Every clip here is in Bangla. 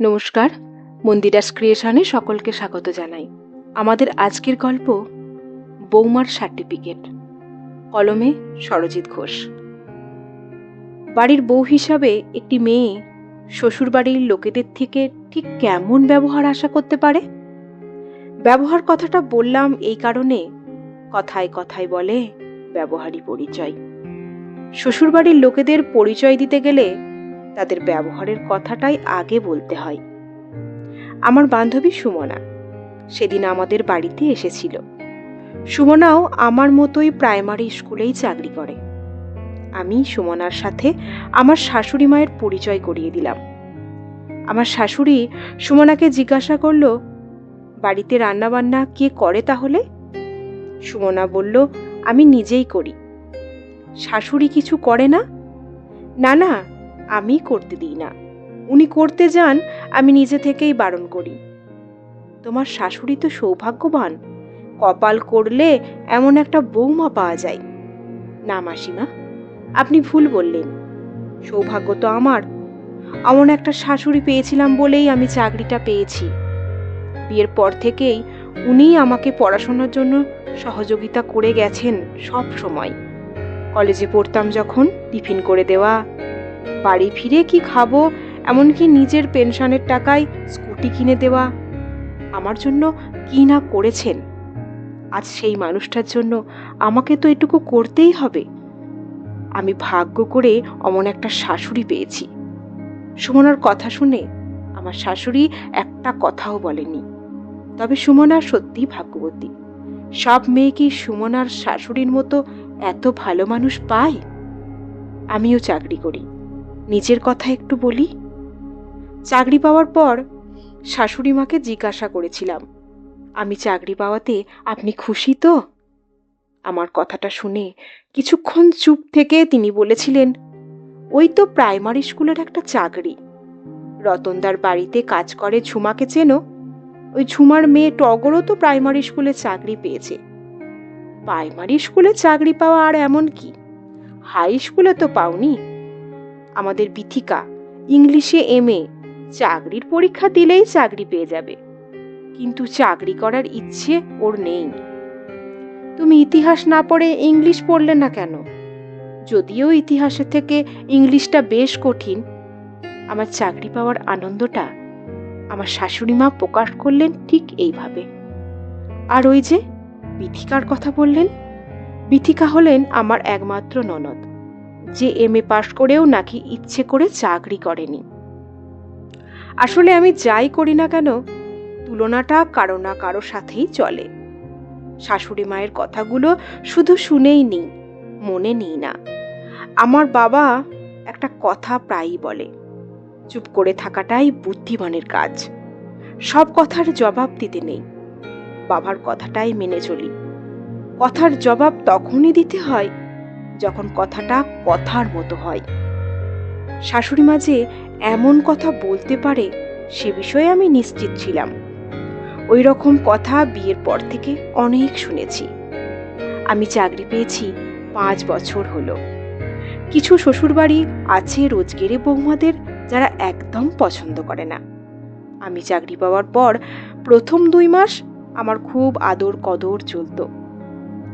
নমস্কার, মন্দিরাস ক্রিয়েশনে সকলকে স্বাগত জানাই। আমাদের আজকের গল্প বৌমার সার্টিফিকেট কলমে সরজিৎ ঘোষ। বাড়ির বউ হিসাবে একটি মেয়ে শ্বশুরবাড়ির লোকেদের থেকে ঠিক কেমন ব্যবহার আশা করতে পারে? ব্যবহার কথাটা বললাম এই কারণে কথায় কথায় বলে ব্যবহারই পরিচয়। শ্বশুরবাড়ির লোকেদের পরিচয় দিতে গেলে তাদের ব্যবহারের কথাটাই আগে বলতে হয়। আমার বান্ধবী সুমনা, সেদিন আমাদের বাড়িতে এসেছিল। সুমনাও আমার মতোই প্রাইমারি স্কুলেই চাকরি করে। আমি সুমনার সাথে আমার শাশুড়ি মায়ের পরিচয় করিয়ে দিলাম। আমার শাশুড়ি সুমনাকে জিজ্ঞাসা করল, বাড়িতে রান্নাবান্না কে করে তাহলে? সুমনা বলল, আমি নিজেই করি। শাশুড়ি কিছু করে না? না না আমি করতে দিই না। উনি করতে যান, আমি নিজে থেকেই বারণ করি। তোমার শাশুড়ি তো সৌভাগ্যবান। কপাল করলে এমন একটা বৌমা পাওয়া যায়। না মাসিমা, আপনি ভুল বললেন। সৌভাগ্য তো আমার। এমন একটা শাশুড়ি পেয়েছিলাম বলেই আমি চাকরিটা পেয়েছি। বিয়ের পর থেকেই উনিই আমাকে পড়াশোনার জন্য সহযোগিতা করে গেছেন সব সময়। কলেজে পড়তাম যখন, টিফিন করে দেওয়া বাড়ি ফিরে কি খাব, এমনকি নিজের পেনশনের টাকায় স্কুটি কিনে দেওয়া। আমার জন্য কি না করেছেন? আজ সেই মানুষটার জন্য আমাকে তো এটুকু করতেই হবে। আমি ভাগ্য করে অমন একটা শাশুড়ি পেয়েছি। সুমনার কথা শুনে আমার শাশুড়ি একটা কথাও বলেনি তবে সুমনা সত্যি ভাগ্যবতী। সব মেয়ে কি সুমনার শাশুড়ির মতো এত ভালো মানুষ পায়? আমিও চাকরি করি। নিজের কথা একটু বলি? চাকরি পাওয়ার পর শাশুড়ি মাকে জিজ্ঞাসা করেছিলাম, আমি চাকরি পাওয়াতে আপনি খুশি তো? আমার কথাটা শুনে কিছুক্ষণ চুপ থেকে তিনি বলেছিলেন, ওই তো প্রাইমারি স্কুলের একটা চাকরি। রতনদার বাড়িতে কাজ করে ঝুমাকে চেনো? ওই ঝুমার মেয়ে টগরও তো প্রাইমারি স্কুলে চাকরি পেয়েছে। প্রাইমারি স্কুলে চাকরি পাওয়া আর এমন কি? হাই স্কুলে তো পাওনি। আমাদের বিথিকা। ইংলিশে এম এ চাকরির পরীক্ষা দিলেই চাকরি পেয়ে যাবে। কিন্তু চাকরি করার ইচ্ছে ওর নেই। তুমি ইতিহাস না পড়ে ইংলিশ পড়লে না কেন? যদিও ইতিহাসের থেকে ইংলিশটা বেশ কঠিন। আমার চাকরি পাওয়ার আনন্দটা আমার শাশুড়ি মা প্রকাশ করলেন ঠিক এইভাবে। আর ওই যে বিথিকার কথা বললেন? বিথিকা হলেন আমার একমাত্র ননদ। যে এম এ পাশ করেও নাকি ইচ্ছে করে চাকরি করেনি। আসলে আমি যাই করি না কেন, তুলনাটা কারও না কারও সাথেই চলে। শাশুড়ি মায়ের কথাগুলো শুধু শুনেই নিই মনে নিই না। আমার বাবা একটা কথা প্রায়ই বলে, চুপ করে থাকাটাই বুদ্ধিমানের কাজ। সব কথার জবাব দিতে নেই। বাবার কথাটাই মেনে চলি। কথার জবাব তখনই দিতে হয় যখন কথাটা কথার মতো হয়। শাশুড়ি মা যে এমন কথা বলতে পারে, সে বিষয়ে আমি নিশ্চিত ছিলাম। ওই রকম কথা বিয়ের পর থেকে অনেক শুনেছি। আমি চাকরি পেয়েছি পাঁচ বছর হলো। কিছু শ্বশুরবাড়ি আছে রোজগেরে বৌমাদের যারা একদম পছন্দ করে না। আমি চাকরি পাওয়ার পর প্রথম দুই মাস আমার খুব আদর কদর চলতো।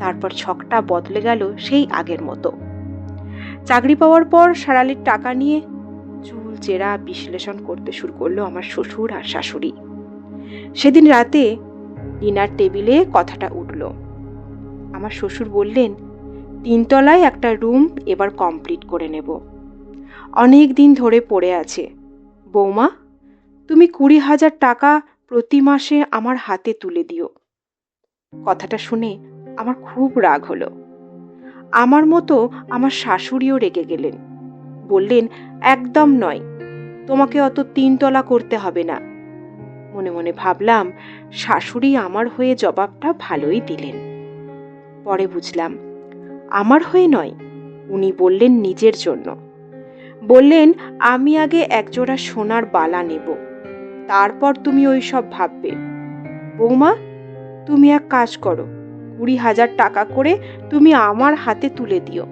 তারপর ছকটা বদলে গেল সেই আগের মতো। চাকরি পাওয়ার পর সারালির টাকা নিয়ে চুল চেরা বিশ্লেষণ করতে শুরু করল আমার শ্বশুর আর শাশুড়ি। সেদিন রাতে ডিনার টেবিলে কথাটা উঠল। আমার শ্বশুর বললেন, তিনতলায় একটা রুম এবার কমপ্লিট করে নেব। অনেক দিন ধরে পড়ে আছে। বৌমা, তুমি কুড়ি হাজার টাকা প্রতি মাসে আমার হাতে তুলে দিও। কথাটা শুনে আমার খুব রাগ হলো। আমার মতো আমার শাশুড়িও রেগে গেলেন। বললেন, একদম নয়। তোমাকে অত তিনতলা করতে হবে না। মনে মনে ভাবলাম, শাশুড়ি আমার হয়ে জবাবটা ভালোই দিলেন। পরে বুঝলাম, আমার হয়ে নয়। উনি বললেন নিজের জন্য। বললেন, আমি আগে একজোড়া সোনার বালা নেব। তারপর তুমি ওই সব ভাববে। বৌমা, তুমি এক কাজ করো। কুড়ি হাজার টাকা করে তুমি আমার হাতে তুলে দিও।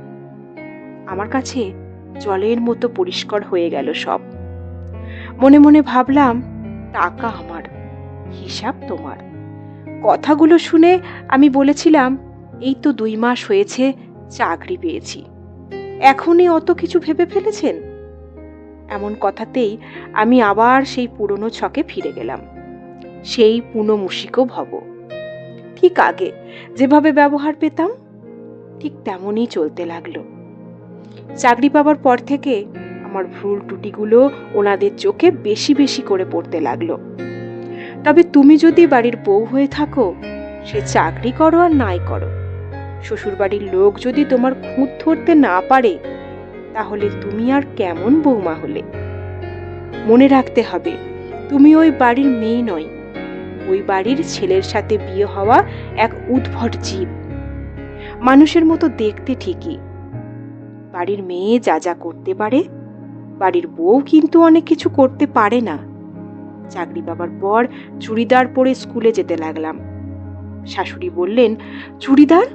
আমার কাছে জলের মতো পরিষ্কার হয়ে গেল সব। মনে মনে ভাবলাম, টাকা আমার, হিসাব তোমার। কথাগুলো শুনে আমি বলেছিলাম, এই তো দুই মাস হয়েছে, চাকরি পেয়েছি। এখনই অত কিছু ভেবে ফেলেছেন? এমন কথাতেই আমি আবার সেই পুরনো ছকে ফিরে গেলাম। সেই পুনমুশিকও ভব। ঠিক আগে। যেভাবে ব্যবহার পেতাম, ঠিক তেমনই চলতে লাগল। চাকরি পাবার পর থেকে আমার ভুল ত্রুটিগুলো ওনাদের চোখে বেশি বেশি করে পড়তে লাগল। তবে তুমি যদি বাড়ির বউ হয়ে থাকো, সে চাকরি করো আর নাই করো। শ্বশুরবাড়ির লোক যদি তোমার খুঁত ধরতে না পারে, তাহলে তুমি আর কেমন বৌমা হলে? মনে রাখতে হবে, তুমি ওই বাড়ির মেয়ে নয়। ওই বাড়ির ছেলের সাথে বিয়ে হওয়া এক উদ্ভট জীব। মানুষের মতো দেখতে ঠিকই। বাড়ির মেয়ে যা যা করতে পারে, বাড়ির বউ কিন্তু অনেক কিছু করতে পারে না। চাকরি পাবার পর চুড়িদার পরে স্কুলে যেতে লাগলাম। শাশুড়ি বললেন, চুড়িদার?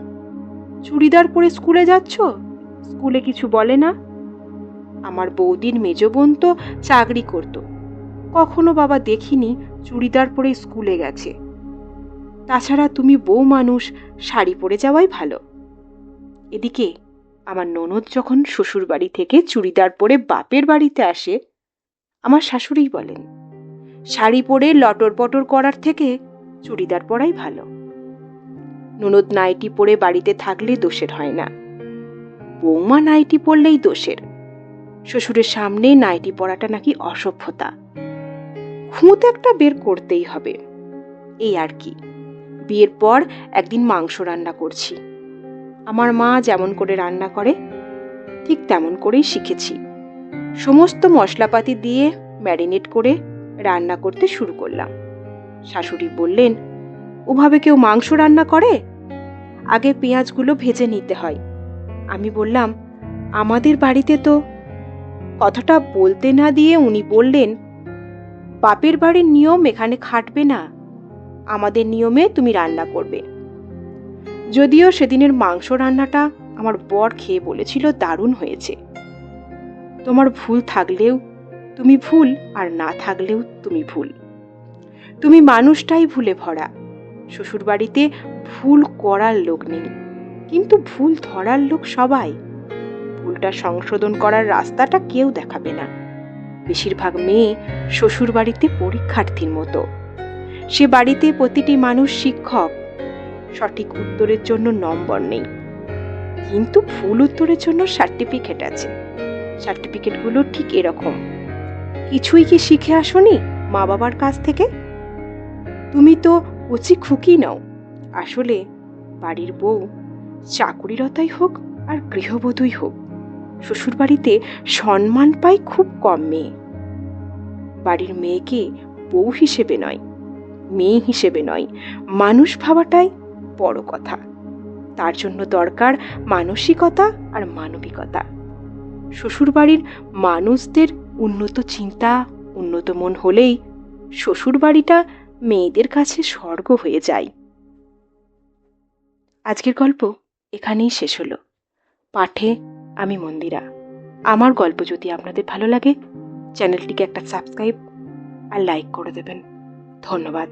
চুড়িদার পরে স্কুলে যাচ্ছ? স্কুলে কিছু বলে না? আমার বৌদির মেজ বোন তো চাকরি করত। কখনো বাবা দেখিনি চুড়িদার পরে স্কুলে গেছে। তাছাড়া তুমি বউ মানুষ, শাড়ি পরে যাওয়াই ভালো। এদিকে আমার ননদ যখন শ্বশুর বাড়ি থেকে চুড়িদার পরে বাপের বাড়িতে আসে, আমার শাশুড়িই বলেন, শাড়ি পরে লটর পটর করার থেকে চুড়িদার পরাই ভালো। ননদ নাইটি পরে বাড়িতে থাকলে দোষের হয় না। বৌমা নাইটি পরলেই দোষের। শ্বশুরের সামনে নাইটি পরাটা নাকি অসভ্যতা। খুঁত একটা বের করতেই হবে। এই আর কি। বিয়ের পর একদিন মাংস রান্না করছি। আমার মা যেমন করে রান্না করে, ঠিক তেমন করেই শিখেছি। সমস্ত মশলাপাতি দিয়ে ম্যারিনেট করে রান্না করতে শুরু করলাম। শাশুড়ি বললেন, ওভাবে কেউ মাংস রান্না করে? আগে পেঁয়াজগুলো ভেজে নিতে হয়। আমি বললাম, আমাদের বাড়িতে তো। কথাটা বলতে না দিয়ে উনি বললেন বাপের বাড়ির নিয়ম এখানে খাটবে না। আমাদের নিয়মে তুমি রান্না করবে। যদিও সেদিনের মাংস রান্নাটা আমার বর খেয়ে বলেছিল দারুণ হয়েছে। তোমার ভুল থাকলেও তুমি ভুল আর না থাকলেও তুমি ভুল। তুমি মানুষটাই ভুলে ভরা। শ্বশুরবাড়িতে ভুল করার লোক নেই, কিন্তু ভুল ধরার লোক সবাই। ভুলটা সংশোধন করার রাস্তাটা কেউ দেখাবে না। বেশিরভাগ মেয়ে শ্বশুর বাড়িতে পরীক্ষার্থীর মতো। সে বাড়িতে প্রতিটি মানুষ শিক্ষক। সঠিক উত্তরের জন্য নম্বর নেই। কিন্তু ভুল উত্তরের জন্য সার্টিফিকেট আছে। সার্টিফিকেটগুলো ঠিক এরকম। কিছুই কি শিখে আসনি মা বাবার কাছ থেকে? তুমি তো কচি খুকি নাও। আসলে বাড়ির বউ চাকুরিরতাই হোক আর গৃহবধূই হোক। শ্বশুরবাড়িতে সম্মান পায় খুব কম মেয়ে। বাড়ির মেয়েকে বউ হিসেবে নয়, মেয়ে হিসেবে নয়, মানুষ ভাবাটাই বড় কথা। তার জন্য দরকার মানসিকতা আর মানবিকতা। শ্বশুরবাড়ির মানুষদের উন্নত চিন্তা, উন্নত মন হলেই শ্বশুরবাড়িটা মেয়েদের কাছে স্বর্গ হয়ে যায়। আজকের গল্প এখানেই শেষ হলো। পাঠে আমি মন্দিরা। আমার গল্প যদি আপনাদের ভালো লাগে, চ্যানেলটিকে একটা সাবস্ক্রাইব আর লাইক করে দেবেন। ধন্যবাদ।